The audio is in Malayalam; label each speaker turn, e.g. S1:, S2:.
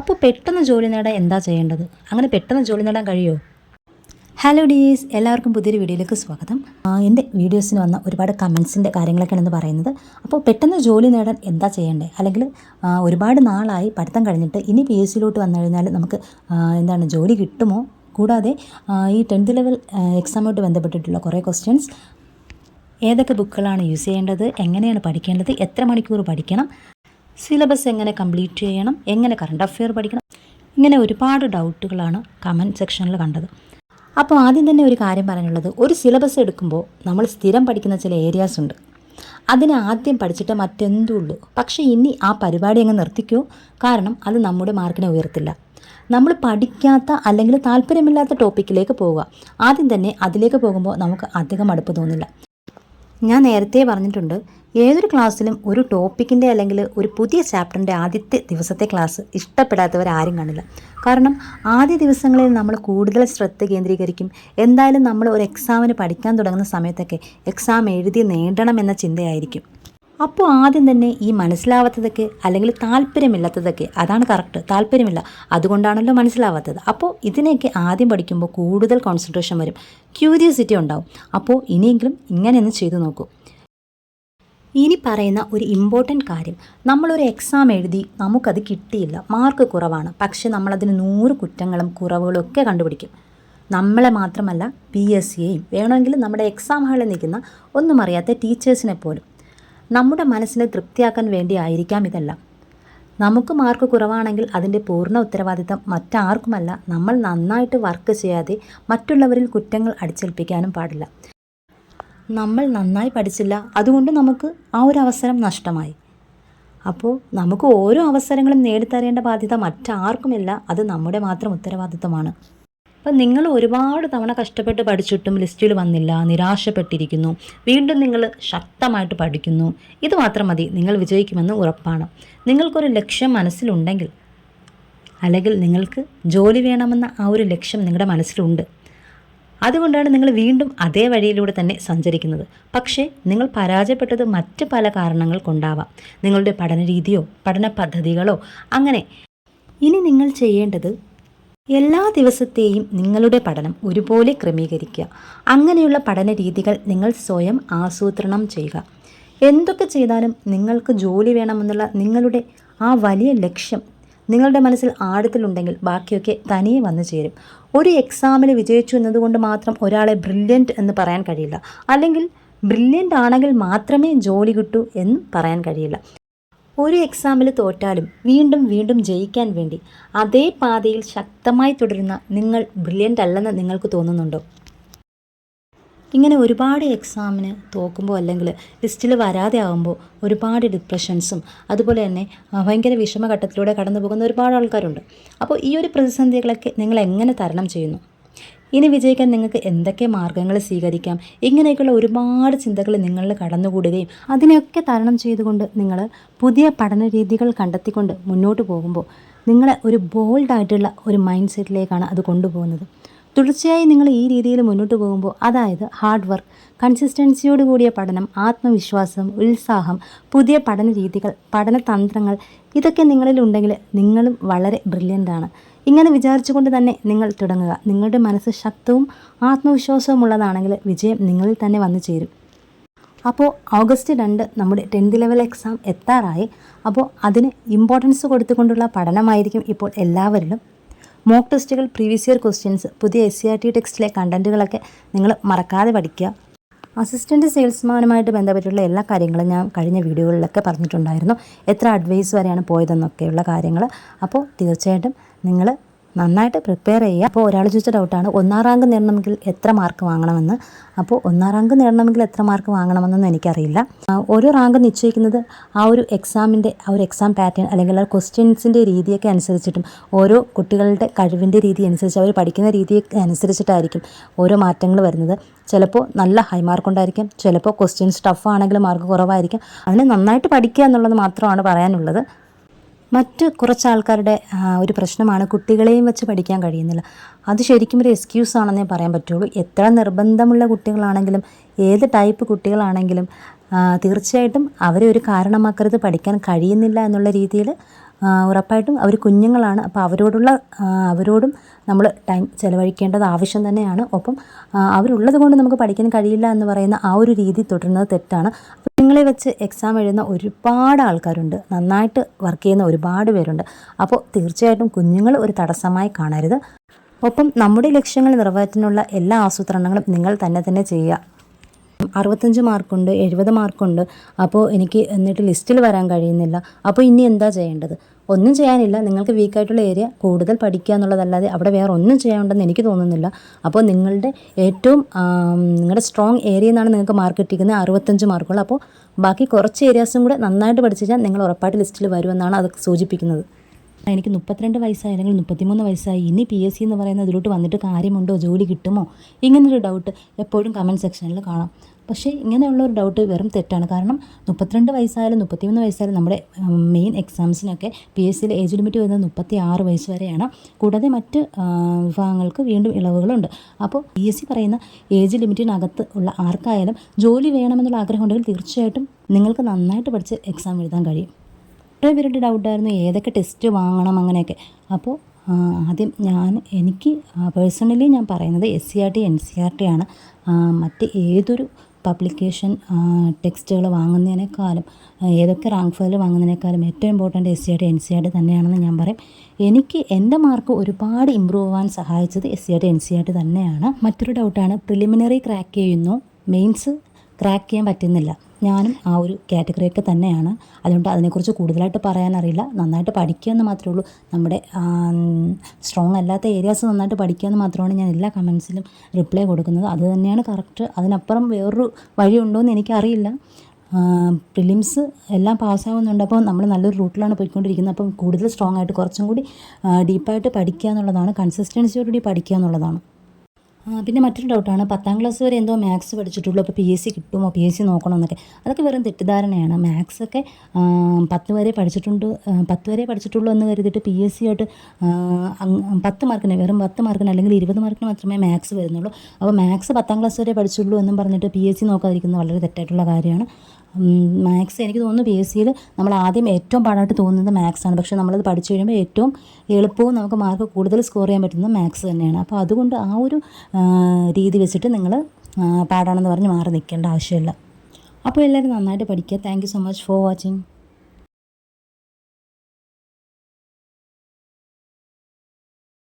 S1: അപ്പോൾ പെട്ടെന്ന് ജോലി നേടാൻ എന്താ ചെയ്യേണ്ടത്? അങ്ങനെ പെട്ടെന്ന് ജോലി നേടാൻ കഴിയുമോ ഹലോ ഡീസ് എല്ലാവർക്കും പുതിയൊരു വീഡിയോയിലേക്ക് സ്വാഗതം. എന്റെ വീഡിയോസിന് വന്ന ഒരുപാട് കമൻസിന്റെ കാര്യങ്ങളൊക്കെയാണ് എന്ന് പറയുന്നത്. അപ്പോൾ പെട്ടെന്ന് ജോലി നേടാൻ എന്താ ചെയ്യേണ്ടത് അല്ലെങ്കിൽ ഒരുപാട് നാളായി പഠിത്തം കഴിഞ്ഞിട്ട് ഇനി പി എസ് സിയിലോട്ട് വന്നു കഴിഞ്ഞാൽ നമുക്ക് എന്താണ് ജോലി കിട്ടുമോ? കൂടാതെ ഈ ടെൻത്ത് ലെവൽ എക്സാമുമായിട്ട് ബന്ധപ്പെട്ടിട്ടുള്ള കുറേ ക്വസ്റ്റ്യൻസ് ഏതൊക്കെ ബുക്കുകളാണ് യൂസ് ചെയ്യേണ്ടത്? എങ്ങനെയാണ് പഠിക്കേണ്ടത്? എത്ര മണിക്കൂർ പഠിക്കണം? സിലബസ് എങ്ങനെ കംപ്ലീറ്റ് ചെയ്യണം എങ്ങനെ കറണ്ട് അഫെയർ പഠിക്കണം ഇങ്ങനെ ഒരുപാട് ഡൗട്ടുകളാണ് കമന്റ് സെക്ഷനിൽ കണ്ടത്. അപ്പോൾ ആദ്യം തന്നെ ഒരു കാര്യം പറയാനുള്ളത് ഒരു സിലബസ് എടുക്കുമ്പോൾ നമ്മൾ സ്ഥിരം പഠിക്കുന്ന ചില ഏരിയാസ് ഉണ്ട്. അതിനെ ആദ്യം പഠിച്ചിട്ട് മറ്റെന്തുള്ളൂ പക്ഷേ ഇനി ആ പരിപാടി അങ്ങ് നിർത്തിക്കോ കാരണം അത് നമ്മുടെ മാർക്കിനെ ഉയർത്തില്ല. നമ്മൾ പഠിക്കാത്ത അല്ലെങ്കിൽ താല്പര്യമില്ലാത്ത ടോപ്പിക്കിലേക്ക് പോവുക. ആദ്യം തന്നെ അതിലേക്ക് പോകുമ്പോൾ നമുക്ക് അധികം അടുപ്പ് തോന്നില്ല. ഞാൻ നേരത്തെ പറഞ്ഞിട്ടുണ്ട് ഏതൊരു ക്ലാസ്സിലും ഒരു ടോപ്പിക്കിന്റെ അല്ലെങ്കിൽ ഒരു പുതിയ ചാപ്റ്ററിന്റെ ആദ്യത്തെ ദിവസത്തെ ക്ലാസ് ഇഷ്ടപ്പെടാത്തവർ ആരും കാണില്ല. കാരണം ആദ്യ ദിവസങ്ങളിൽ നമ്മൾ കൂടുതൽ ശ്രദ്ധ കേന്ദ്രീകരിക്കും. എന്തായാലും നമ്മൾ ഒരു എക്സാമിന് പഠിക്കാൻ തുടങ്ങുന്ന സമയത്തൊക്കെ എക്സാം എഴുതി നേടണം എന്ന ചിന്തയായിരിക്കും. അപ്പോൾ ആദ്യം തന്നെ ഈ മനസ്സിലാവാത്തതൊക്കെ അല്ലെങ്കിൽ താല്പര്യമില്ലാത്തതൊക്കെ അതാണ് കറക്റ്റ് താല്പര്യമില്ല. അതുകൊണ്ടാണല്ലോ മനസ്സിലാവാത്തത്. അപ്പോൾ ഇതിനെയൊക്കെ ആദ്യം പഠിക്കുമ്പോൾ കൂടുതൽ കോൺസെൻട്രേഷൻ വരും. ക്യൂരിയോസിറ്റി ഉണ്ടാവും. അപ്പോൾ ഇനിയെങ്കിലും ഇങ്ങനെയൊന്ന് ചെയ്തു നോക്കൂ. ഇനി പറയുന്ന ഒരു ഇമ്പോർട്ടന്റ് കാര്യം. നമ്മളൊരു എക്സാം എഴുതി നമുക്കത് കിട്ടിയില്ല. മാർക്ക് കുറവാണ്. പക്ഷേ നമ്മളതിന് നൂറ് കുറ്റങ്ങളും കുറവുകളും ഒക്കെ കണ്ടുപിടിക്കും. നമ്മളെ മാത്രമല്ല പി എസ് സിയെയും വേണമെങ്കിൽ നമ്മുടെ എക്സാം ഹാളിൽ നിൽക്കുന്ന ഒന്നും അറിയാത്ത ടീച്ചേഴ്സിനെ പോലും. നമ്മുടെ മനസ്സിനെ തൃപ്തിയാക്കാൻ വേണ്ടി ആയിരിക്കാം ഇതെല്ലാം. നമുക്ക് മാർക്ക് കുറവാണെങ്കിൽ അതിന്റെ പൂർണ ഉത്തരവാദിത്തം മറ്റാർക്കുമല്ല. നമ്മൾ നന്നായിട്ട് വർക്ക് ചെയ്യാതെ മറ്റുള്ളവരിൽ കുറ്റങ്ങൾ അടിച്ചേൽപ്പിക്കാനും പാടില്ല. നമ്മൾ നന്നായി പഠിച്ചില്ല. അതുകൊണ്ട് നമുക്ക് ആ ഒരു അവസരം നഷ്ടമായി. അപ്പോൾ നമുക്ക് ഓരോ അവസരങ്ങളും നേടിത്തരേണ്ട ബാധ്യത മറ്റാർക്കുമില്ല. അത് നമ്മുടെ മാത്രം ഉത്തരവാദിത്തമാണ് അപ്പം നിങ്ങൾ ഒരുപാട് തവണ കഷ്ടപ്പെട്ട് പഠിച്ചിട്ടും ലിസ്റ്റിൽ വന്നില്ല നിരാശപ്പെട്ടിരിക്കുന്നു. വീണ്ടും നിങ്ങൾ ശക്തമായിട്ട് പഠിക്കുന്നു. ഇത് മാത്രം മതി. നിങ്ങൾ വിജയിക്കുമെന്ന് ഉറപ്പാണ്. നിങ്ങൾക്കൊരു ലക്ഷ്യം മനസ്സിലുണ്ടെങ്കിൽ അല്ലെങ്കിൽ നിങ്ങൾക്ക് ജോലി വേണമെന്ന ആ ഒരു ലക്ഷ്യം നിങ്ങളുടെ മനസ്സിലുണ്ട്. അതുകൊണ്ടാണ് നിങ്ങൾ വീണ്ടും അതേ വഴിയിലൂടെ തന്നെ സഞ്ചരിക്കുന്നത്. പക്ഷേ നിങ്ങൾ പരാജയപ്പെട്ടത് മറ്റ് പല കാരണങ്ങൾ കൊണ്ടാവാം. നിങ്ങളുടെ പഠന രീതിയോ പഠന പദ്ധതികളോ അങ്ങനെ. ഇനി നിങ്ങൾ ചെയ്യേണ്ടത് എല്ലാ ദിവസത്തെയും നിങ്ങളുടെ പഠനം ഒരുപോലെ ക്രമീകരിക്കുക. അങ്ങനെയുള്ള പഠന രീതികൾ നിങ്ങൾ സ്വയം ആസൂത്രണം ചെയ്യുക. എന്തൊക്കെ ചെയ്താലും നിങ്ങൾക്ക് ജോലി വേണമെന്നുള്ള നിങ്ങളുടെ ആ വലിയ ലക്ഷ്യം നിങ്ങളുടെ മനസ്സിൽ ആഴത്തിലുണ്ടെങ്കിൽ ബാക്കിയൊക്കെ തനിയെ വന്നു ചേരും. ഒരു എക്സാമിൽ വിജയിച്ചു എന്നതുകൊണ്ട് മാത്രം ഒരാളെ ബ്രില്യന്റ് എന്ന് പറയാൻ കഴിയില്ല. അല്ലെങ്കിൽ ബ്രില്യന്റ് ആണെങ്കിൽ മാത്രമേ ജോലി കിട്ടൂ എന്ന് പറയാൻ കഴിയില്ല. ഒരു എക്സാമിൽ തോറ്റാലും വീണ്ടും വീണ്ടും ജയിക്കാൻ വേണ്ടി അതേ പാതയിൽ ശക്തമായി തുടരുന്ന നിങ്ങൾ ബ്രില്യന്റ് അല്ലെന്ന് നിങ്ങൾക്ക് തോന്നുന്നുണ്ടോ? ഇങ്ങനെ ഒരുപാട് എക്സാമിന് തോക്കുമ്പോൾ അല്ലെങ്കിൽ ലിസ്റ്റിൽ വരാതെ ആകുമ്പോൾ ഒരുപാട് ഡിപ്രഷൻസും അതുപോലെ തന്നെ ഭയങ്കര വിഷമഘട്ടത്തിലൂടെ കടന്നു പോകുന്ന ഒരുപാട് ആൾക്കാരുണ്ട്. അപ്പോൾ ഈ ഒരു പ്രതിസന്ധികളൊക്കെ നിങ്ങൾ എങ്ങനെ തരണം ചെയ്യുന്നു? ഇനി വിജയിക്കാൻ നിങ്ങൾക്ക് എന്തൊക്കെ മാർഗങ്ങൾ സ്വീകരിക്കാം? ഇങ്ങനെയൊക്കെയുള്ള ഒരുപാട് ചിന്തകൾ നിങ്ങളിൽ കടന്നുകൂടുകയും അതിനെയൊക്കെ തരണം ചെയ്തുകൊണ്ട് നിങ്ങൾ പുതിയ പഠന രീതികൾ കണ്ടെത്തിക്കൊണ്ട് മുന്നോട്ട് പോകുമ്പോൾ നിങ്ങളെ ഒരു ബോൾഡായിട്ടുള്ള ഒരു മൈൻഡ് സെറ്റിലേക്കാണ് അത് കൊണ്ടുപോകുന്നത്. തുടർച്ചയായി നിങ്ങൾ ഈ രീതിയിൽ മുന്നോട്ട് പോകുമ്പോൾ അതായത് ഹാർഡ് വർക്ക് കൺസിസ്റ്റൻസിയോട് കൂടിയ പഠനം ആത്മവിശ്വാസം ഉത്സാഹം പുതിയ പഠന രീതികൾ പഠന തന്ത്രങ്ങൾ ഇതൊക്കെ നിങ്ങളിൽ ഉണ്ടെങ്കിൽ നിങ്ങളും വളരെ ബ്രില്യന്റാണ് ഇങ്ങനെ വിചാരിച്ചുകൊണ്ട് തന്നെ നിങ്ങൾ തുടങ്ങുക. നിങ്ങളുടെ മനസ്സ് ശക്തവും ആത്മവിശ്വാസവും ഉള്ളതാണെങ്കിൽ വിജയം നിങ്ങളിൽ തന്നെ വന്നു ചേരും. അപ്പോൾ ഓഗസ്റ്റ് രണ്ട് നമ്മുടെ ടെൻത്ത് ലെവൽ എക്സാം എത്താറായി. അപ്പോൾ അതിന് ഇമ്പോർട്ടൻസ് കൊടുത്തുകൊണ്ടുള്ള പഠനമായിരിക്കും ഇപ്പോൾ എല്ലാവരിലും മോക്ക് ടെസ്റ്റുകൾ പ്രീവിയസ് ഇയർ ക്വസ്റ്റ്യൻസ് പുതിയ എസ് സി ആർ ടി ടെക്സ്റ്റിലെ കണ്ടന്റുകളൊക്കെ നിങ്ങൾ മറക്കാതെ പഠിക്കുക. അസിസ്റ്റന്റ് സെയിൽസ്മാനുമായിട്ട് ബന്ധപ്പെട്ടുള്ള എല്ലാ കാര്യങ്ങളും ഞാൻ കഴിഞ്ഞ വീഡിയോകളിലൊക്കെ പറഞ്ഞിട്ടുണ്ടായിരുന്നു. എത്ര അഡ്വൈസ് വരെയാണ് പോയതെന്നൊക്കെയുള്ള കാര്യങ്ങൾ. അപ്പോൾ തീർച്ചയായിട്ടും നിങ്ങൾ നന്നായിട്ട് പ്രിപ്പയർ ചെയ്യുക. അപ്പോൾ ഒരാൾ ചോദിച്ച ഡൗട്ടാണ് ഒന്നാം റാങ്ക് നേടണമെങ്കിൽ എത്ര മാർക്ക് വാങ്ങണമെന്ന്? അപ്പോൾ ഒന്നാം റാങ്ക് നേടണമെങ്കിൽ എത്ര മാർക്ക് വാങ്ങണമെന്നൊന്നും എനിക്കറിയില്ല. ഒരു റാങ്ക് നിശ്ചയിക്കുന്നത് ആ ഒരു എക്സാമിന്റെ ആ ഒരു എക്സാം പാറ്റേൺ അല്ലെങ്കിൽ ആ ക്വസ്റ്റ്യൻസിന്റെ രീതിയൊക്കെ അനുസരിച്ചിട്ടും ഓരോ കുട്ടികളുടെ കഴിവിന്റെ രീതി അനുസരിച്ച് അവർ പഠിക്കുന്ന രീതിയൊക്കെ അനുസരിച്ചിട്ടായിരിക്കും ഓരോ മാറ്റങ്ങൾ വരുന്നത്. ചിലപ്പോൾ നല്ല ഹൈ മാർക്ക് ഉണ്ടായിരിക്കും ചിലപ്പോൾ ക്വസ്റ്റ്യൻസ് ടഫ് ആണെങ്കിൽ മാർക്ക് കുറവായിരിക്കും. അതിനെ നന്നായിട്ട് പഠിക്കുക എന്നുള്ളത് മാത്രമാണ് പറയാനുള്ളത്. മറ്റ് കുറച്ച് ആൾക്കാരുടെ ഒരു പ്രശ്നമാണ് കുട്ടികളെയും വെച്ച് പഠിക്കാൻ കഴിയുന്നില്ല. അത് ശരിക്കും ഒരു എക്സ്ക്യൂസ് ആണെന്നേ പറയാൻ പറ്റുള്ളൂ. എത്ര നിർബന്ധമുള്ള കുട്ടികളാണെങ്കിലും ഏത് ടൈപ്പ് കുട്ടികളാണെങ്കിലും തീർച്ചയായിട്ടും അവരെ ഒരു കാരണമാക്കരുത് പഠിക്കാൻ കഴിയുന്നില്ല എന്നുള്ള രീതിയിൽ ഉറപ്പായിട്ടും അവർ കുഞ്ഞുങ്ങളാണ്. അപ്പോൾ അവരോടുള്ള അവരോടും നമ്മൾ ടൈം ചിലവഴിക്കേണ്ടത് ആവശ്യം തന്നെയാണ്. ഒപ്പം അവരുള്ളത് കൊണ്ട് നമുക്ക് പഠിക്കാൻ കഴിയില്ല എന്ന് പറയുന്ന ആ ഒരു രീതി തുടരുന്നത് തെറ്റാണ്. നിങ്ങളെ വെച്ച് എക്സാം എഴുതുന്ന ഒരുപാട് ആൾക്കാരുണ്ട്. നന്നായിട്ട് വർക്ക് ചെയ്യുന്ന ഒരുപാട് പേരുണ്ട്. അപ്പോൾ തീർച്ചയായിട്ടും കുഞ്ഞുങ്ങൾ ഒരു തടസ്സമായി കാണരുത്. ഒപ്പം നമ്മുടെ ലക്ഷ്യങ്ങൾ നിറവേറ്റാനുള്ള എല്ലാ ആസൂത്രണങ്ങളും നിങ്ങൾ തന്നെ തന്നെ ചെയ്യുക. അറുപത്തഞ്ച് മാർക്കുണ്ട് എഴുപത് മാർക്കുണ്ട്. അപ്പോൾ എനിക്ക് എന്നിട്ട് ലിസ്റ്റിൽ വരാൻ കഴിയുന്നില്ല. അപ്പോൾ ഇനി എന്താ ചെയ്യേണ്ടത്? ഒന്നും ചെയ്യാനില്ല. നിങ്ങൾക്ക് വീക്കായിട്ടുള്ള ഏരിയ കൂടുതൽ പഠിക്കുക എന്നുള്ളതല്ലാതെ അവിടെ വേറെ ഒന്നും ചെയ്യാനുണ്ടെന്ന് എനിക്ക് തോന്നുന്നില്ല. അപ്പോൾ നിങ്ങളുടെ ഏറ്റവും നിങ്ങളുടെ സ്ട്രോങ് ഏരിയ എന്നാണ് നിങ്ങൾക്ക് മാർക്ക് കിട്ടിയിരിക്കുന്നത് അറുപത്തഞ്ച് മാർക്കുകൾ. അപ്പോൾ ബാക്കി കുറച്ച് ഏരിയാസും കൂടെ നന്നായിട്ട് പഠിച്ചാൽ നിങ്ങൾ ഉറപ്പായിട്ട് ലിസ്റ്റിൽ വരുമെന്നാണ് അത് സൂചിപ്പിക്കുന്നത്. എനിക്ക് മുപ്പത്തിരണ്ട് വയസ്സായി അല്ലെങ്കിൽ മുപ്പത്തിമൂന്ന് വയസ്സായി. ഇനി പി എസ് സി എന്ന് പറയുന്ന ഇതിലോട്ട് വന്നിട്ട് കാര്യമുണ്ടോ? ജോലി കിട്ടുമോ? ഇങ്ങനൊരു ഡൗട്ട് എപ്പോഴും കമന്റ് സെക്ഷനിൽ കാണാം. പക്ഷേ ഇങ്ങനെയുള്ള ഒരു ഡൗട്ട് വെറും തെറ്റാണ്. കാരണം മുപ്പത്തിരണ്ട് വയസ്സായാലും മുപ്പത്തിമൂന്ന് വയസ്സായാലും നമ്മുടെ മെയിൻ എക്സാംസിനൊക്കെ പി എസ് സിയിലെ ഏജ് ലിമിറ്റ് വരുന്നത് മുപ്പത്തി ആറ് വയസ്സ് വരെയാണ്. കൂടാതെ മറ്റ് വിഭാഗങ്ങൾക്ക് വീണ്ടും ഇളവുകളുണ്ട്. അപ്പോൾ പി എസ് സി പറയുന്ന ഏജ് ലിമിറ്റിനകത്ത് ഉള്ള ആർക്കായാലും ജോലി വേണമെന്നുള്ള ആഗ്രഹമുണ്ടെങ്കിൽ തീർച്ചയായിട്ടും നിങ്ങൾക്ക് നന്നായിട്ട് പഠിച്ച് എക്സാം എഴുതാൻ കഴിയും. പേരുടെ ഡൗട്ടായിരുന്നു ഏതൊക്കെ ടെസ്റ്റ് വാങ്ങണം അങ്ങനെയൊക്കെ. അപ്പോൾ ആദ്യം ഞാൻ എനിക്ക് പേഴ്സണലി ഞാൻ പറയുന്നത് S C R T N C R T ആണ്. മറ്റ് ഏതൊരു പബ്ലിക്കേഷൻ ടെക്സ്റ്റുകൾ വാങ്ങുന്നതിനേക്കാളും ഏതൊക്കെ റാങ്ക് ഫയൽ വാങ്ങുന്നതിനേക്കാളും ഏറ്റവും important S C R T N C R T തന്നെയാണെന്ന് ഞാൻ പറയും. എനിക്ക് എന്റെ മാർക്ക് ഒരുപാട് ഇമ്പ്രൂവ് ആവാൻ സഹായിച്ചത് S C R T N C R T തന്നെയാണ്. മറ്റൊരു ഡൗട്ടാണ് പ്രിലിമിനറി ക്രാക്ക് ചെയ്യുന്നു. മെയിൻസ് ക്രാക്ക് ചെയ്യാൻ പറ്റുന്നില്ല. ഞാനും ആ ഒരു കാറ്റഗറിയൊക്കെ തന്നെയാണ്. അതുകൊണ്ട് അതിനെക്കുറിച്ച് കൂടുതലായിട്ട് പറയാനറിയില്ല. നന്നായിട്ട് പഠിക്കുക എന്ന് മാത്രമേ ഉള്ളൂ. നമ്മുടെ സ്ട്രോങ് അല്ലാത്ത ഏരിയാസ് നന്നായിട്ട് പഠിക്കുക എന്ന് മാത്രമാണ് ഞാൻ എല്ലാ കമൻസിലും റിപ്ലൈ കൊടുക്കുന്നത്. അത് തന്നെയാണ് കറക്റ്റ് അതിനപ്പുറം വേറൊരു വഴിയുണ്ടോ എന്ന് എനിക്കറിയില്ല പ്രിലിംസ് എല്ലാം പാസ്സാവുന്നുണ്ട്. അപ്പോൾ നമ്മൾ നല്ലൊരു റൂട്ടിലാണ് പോയിക്കൊണ്ടിരിക്കുന്നത്. അപ്പം കൂടുതൽ സ്ട്രോങ് ആയിട്ട് കുറച്ചും കൂടി ഡീപ്പായിട്ട് പഠിക്കുക എന്നുള്ളതാണ്. കൺസിസ്റ്റൻസിയോടുകൂടി പഠിക്കുക എന്നുള്ളതാണ്. പിന്നെ മറ്റൊരു ഡൗട്ടാണ് പത്താം ക്ലാസ് വരെ എന്തോ മാത്സ് പഠിച്ചിട്ടുള്ളൂ. അപ്പോൾ പി എസ് സി കിട്ടുമോ? പി എസ് സി നോക്കണമെന്നൊക്കെ. അതൊക്കെ വെറും തെറ്റിദ്ധാരണയാണ്. മാത്സ് ഒക്കെ പത്ത് വരെ പഠിച്ചിട്ടുണ്ട് പത്ത് വരെ പഠിച്ചിട്ടുള്ളൂ എന്ന് കരുതിയിട്ട് പി എസ് സി ആയിട്ട് പത്ത് മാർക്കിന് വെറും പത്ത് മാർക്കിന് അല്ലെങ്കിൽ ഇരുപത് മാർക്കിന് മാത്രമേ മാത്സ് വരുന്നുള്ളൂ. അപ്പോൾ മാത്സ് പത്താം ക്ലാസ് വരെ പഠിച്ചുള്ളൂ എന്നും പറഞ്ഞിട്ട് പി എസ് സി നോക്കാതിരിക്കുന്നത് വളരെ തെറ്റായിട്ടുള്ള കാര്യമാണ്. മാത്സ് എനിക്ക് തോന്നുന്നു പി എസ് സിയിൽ നമ്മൾ ആദ്യം ഏറ്റവും പാടായിട്ട് തോന്നുന്നത് മാത്സ് ആണ്. പക്ഷേ നമ്മളത് പഠിച്ചു കഴിയുമ്പോൾ ഏറ്റവും എളുപ്പവും നമുക്ക് മാർക്ക് കൂടുതൽ സ്കോർ ചെയ്യാൻ പറ്റുന്നത് മാത്സ് തന്നെയാണ്. അപ്പോൾ അതുകൊണ്ട് ആ ഒരു രീതി വെച്ചിട്ട് നിങ്ങൾ പാടാണെന്ന് പറഞ്ഞ് മാറി നിൽക്കേണ്ട ആവശ്യമില്ല. അപ്പോൾ എല്ലാവരും നന്നായിട്ട് പഠിക്കുക. Thank so much for watching